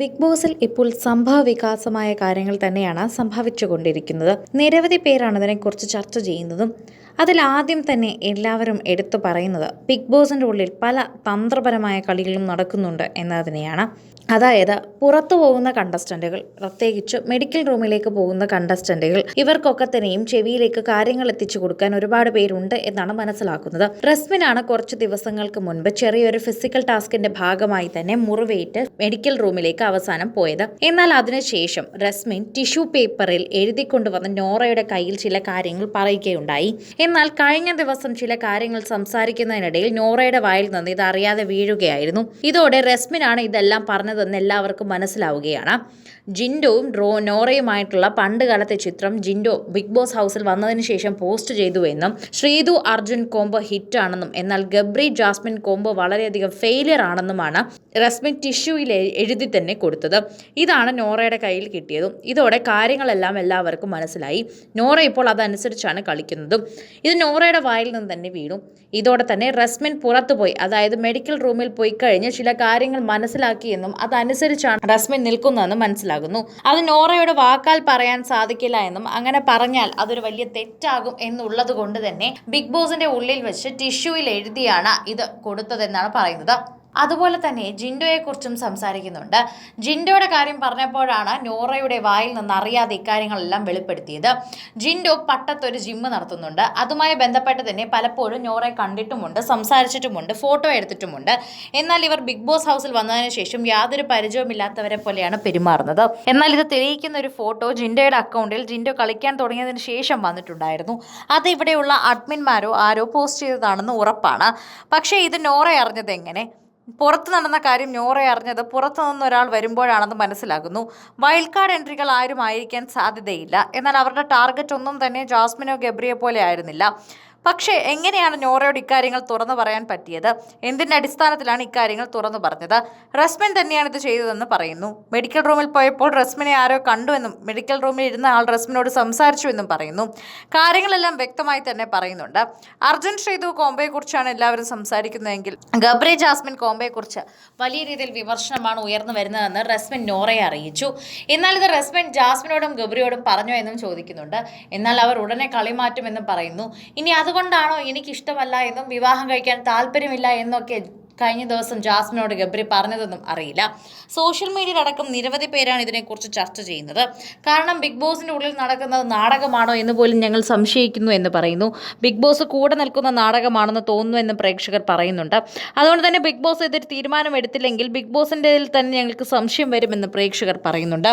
Big ബോസിൽ ഇപ്പോൾ സംഭവ വികാസമായ കാര്യങ്ങൾ തന്നെയാണ് സംഭവിച്ചുകൊണ്ടിരിക്കുന്നത്. നിരവധി പേരാണ് ഇതിനെക്കുറിച്ച് ചർച്ച ചെയ്യുന്നതും അതിൽ ആദ്യം തന്നെ എല്ലാവരും എടുത്തു പറയുന്നത് ബിഗ് ബോസിന്റെ ഉള്ളിൽ പല തന്ത്രപരമായ കളികളും നടക്കുന്നുണ്ട് എന്നതിനെയാണ്. അതായത് പുറത്തു പോകുന്ന കണ്ടസ്റ്റന്റുകൾ പ്രത്യേകിച്ച് മെഡിക്കൽ റൂമിലേക്ക് പോകുന്ന കണ്ടസ്റ്റന്റുകൾ ഇവർക്കൊക്കെ തന്നെയും ചെവിയിലേക്ക് കാര്യങ്ങൾ എത്തിച്ചു കൊടുക്കാൻ ഒരുപാട് പേരുണ്ട് എന്നാണ് മനസ്സിലാക്കുന്നത്. റസ്മിനാണ് കുറച്ച് ദിവസങ്ങൾക്ക് മുൻപ് ചെറിയൊരു ഫിസിക്കൽ ടാസ്കിന്റെ ഭാഗമായി തന്നെ മുറിവേറ്റ് മെഡിക്കൽ റൂമിലേക്ക് അവസാനം പോയത്. എന്നാൽ അതിനുശേഷം റസ്മിൻ ടിഷ്യൂ പേപ്പറിൽ എഴുതിക്കൊണ്ടുവന്ന നോറയുടെ കയ്യിൽ ചില കാര്യങ്ങൾ പറയുകയുണ്ടായി. എന്നാൽ കഴിഞ്ഞ ദിവസം ചില കാര്യങ്ങൾ സംസാരിക്കുന്നതിനിടയിൽ നോറയുടെ വായിൽ നിന്ന് ഇത് അറിയാതെ വീഴുകയായിരുന്നു. ഇതോടെ റസ്മിനാണ് ഇതെല്ലാം പറഞ്ഞതെന്ന് എല്ലാവർക്കും മനസ്സിലാവുകയാണ്. ജിൻഡോയും റോ നോറയുമായിട്ടുള്ള പണ്ട് കാലത്തെ ചിത്രം ജിൻഡോ ബിഗ് ബോസ് ഹൗസിൽ വന്നതിന് ശേഷം പോസ്റ്റ് ചെയ്തു എന്നും ശ്രീതു അർജുൻ കോംബോ ഹിറ്റാണെന്നും എന്നാൽ ഗബ്രി ജാസ്മിൻ കോംബോ വളരെയധികം ഫെയിലിയർ ആണെന്നുമാണ് റസ്മിൻ ടിഷ്യൂയിൽ എഴുതി തന്നെ കൊടുത്തത്. ഇതാണ് നോറയുടെ കയ്യിൽ കിട്ടിയതും. ഇതോടെ കാര്യങ്ങളെല്ലാം എല്ലാവർക്കും മനസ്സിലായി. നോറ ഇപ്പോൾ അതനുസരിച്ചാണ് കളിക്കുന്നതും. ഇത് നോറയുടെ വായിൽ നിന്ന് തന്നെ വീണു. ഇതോടെ തന്നെ റസ്മിൻ പുറത്തുപോയി. അതായത് മെഡിക്കൽ റൂമിൽ പോയി കഴിഞ്ഞ് ചില കാര്യങ്ങൾ മനസ്സിലാക്കിയെന്നും അതനുസരിച്ചാണ് റസ്മിൻ നിൽക്കുന്നതെന്ന് മനസ്സിലാകുന്നു. അത് നോറയുടെ വാക്കാൽ പറയാൻ സാധിക്കില്ല എന്നും അങ്ങനെ പറഞ്ഞാൽ അതൊരു വലിയ തെറ്റാകും എന്നുള്ളത് കൊണ്ട് തന്നെ ബിഗ് ബോസിന്റെ ഉള്ളിൽ വെച്ച് ടിഷ്യൂയിൽ എഴുതിയാണ് ഇത് കൊടുത്തതെന്നാണ് പറയുന്നത്. അതുപോലെ തന്നെ ജിൻഡോയെക്കുറിച്ചും സംസാരിക്കുന്നുണ്ട്. ജിൻഡോയുടെ കാര്യം പറഞ്ഞപ്പോഴാണ് നോറയുടെ വായിൽ നിന്ന് അറിയാതെ ഇക്കാര്യങ്ങളെല്ലാം വെളിപ്പെടുത്തിയത്. ജിൻഡോ പട്ടത്തൊരു ജിമ്മ് നടത്തുന്നുണ്ട്. അതുമായി ബന്ധപ്പെട്ട് തന്നെ പലപ്പോഴും നോറയെ കണ്ടിട്ടുമുണ്ട് സംസാരിച്ചിട്ടുമുണ്ട് ഫോട്ടോ എടുത്തിട്ടുമുണ്ട്. എന്നാൽ ഇവർ ബിഗ് ബോസ് ഹൗസിൽ വന്നതിന് ശേഷം യാതൊരു പരിചയവുമില്ലാത്തവരെ പോലെയാണ് പെരുമാറുന്നത്. എന്നാൽ ഇത് തെളിയിക്കുന്ന ഒരു ഫോട്ടോ ജിൻഡോയുടെ അക്കൗണ്ടിൽ ജിൻഡോ കളിക്കാൻ തുടങ്ങിയതിന് ശേഷം വന്നിട്ടുണ്ടായിരുന്നു. അത് ഇവിടെയുള്ള അഡ്മിന്മാരോ ആരോ പോസ്റ്റ് ചെയ്തതാണെന്ന് ഉറപ്പാണ്. പക്ഷേ ഇത് നോറ അറിഞ്ഞത് എങ്ങനെ? പുറത്ത് നടന്ന കാര്യം നോറ അറിഞ്ഞത് പുറത്തു നിന്ന് ഒരാൾ വരുമ്പോഴാണെന്ന് മനസ്സിലാകുന്നു വൈൽഡ് കാർഡ് എൻട്രികൾ ആരും ആയിരിക്കാൻ സാധ്യതയില്ല. എന്നാൽ അവരുടെ ടാർഗറ്റ് ഒന്നും തന്നെ ജാസ്മിനോ ഗബ്രിയെ പോലെ ആയിരുന്നില്ല. പക്ഷേ എങ്ങനെയാണ് നോറയോട് ഇക്കാര്യങ്ങൾ തുറന്നു പറയാൻ പറ്റിയത്? എന്തിന്റെ അടിസ്ഥാനത്തിലാണ് ഇക്കാര്യങ്ങൾ തുറന്നു പറഞ്ഞത്? റസ്മിൻ തന്നെയാണ് ഇത് ചെയ്തതെന്ന് പറയുന്നു. മെഡിക്കൽ റൂമിൽ പോയപ്പോൾ റസ്മിനെ ആരോ കണ്ടുവെന്നും മെഡിക്കൽ റൂമിൽ ഇരുന്ന ആൾ റസ്മിനോട് സംസാരിച്ചുവെന്നും പറയുന്നു. കാര്യങ്ങളെല്ലാം വ്യക്തമായി തന്നെ പറയുന്നുണ്ട്. അർജുൻ ശ്രീതു കോംബയെക്കുറിച്ചാണ് എല്ലാവരും സംസാരിക്കുന്നതെങ്കിൽ ഗബ്രി ജാസ്മിൻ കോംബയെക്കുറിച്ച് വലിയ രീതിയിൽ വിമർശനമാണ് ഉയർന്നു വരുന്നതെന്ന് റസ്മിൻ നോറയെ അറിയിച്ചു. എന്നാൽ ഇത് റസ്മിൻ ജാസ്മിനോടും ഗബ്രിയോടും പറഞ്ഞോ എന്നും ചോദിക്കുന്നുണ്ട്. എന്നാൽ അവർ ഉടനെ കളി മാറ്റുമെന്നും പറയുന്നു. ഇനി അതുകൊണ്ടാണോ എനിക്കിഷ്ടമല്ല എന്നും വിവാഹം കഴിക്കാൻ താല്പര്യമില്ല എന്നൊക്കെ കഴിഞ്ഞ ദിവസം ജാസ്മിനോട് ഗബ്രി പറഞ്ഞതൊന്നും അറിയില്ല. സോഷ്യൽ മീഡിയയിലടക്കം നിരവധി പേരാണ് ഇതിനെക്കുറിച്ച് ചർച്ച ചെയ്യുന്നത്. കാരണം ബിഗ് ബോസിന്റെ ഉള്ളിൽ നടക്കുന്നത് നാടകമാണോ എന്ന് പോലും ഞങ്ങൾ സംശയിക്കുന്നു എന്ന് പറയുന്നു. ബിഗ് ബോസ് കൂടെ നിൽക്കുന്ന നാടകമാണെന്ന് തോന്നുന്നു എന്ന് പ്രേക്ഷകർ പറയുന്നുണ്ട്. അതുകൊണ്ട് തന്നെ ബിഗ് ബോസ് ഇതൊരു തീരുമാനമെടുത്തില്ലെങ്കിൽ ബിഗ് ബോസിന്റെ തന്നെ ഞങ്ങൾക്ക് സംശയം വരുമെന്ന് പ്രേക്ഷകർ പറയുന്നുണ്ട്.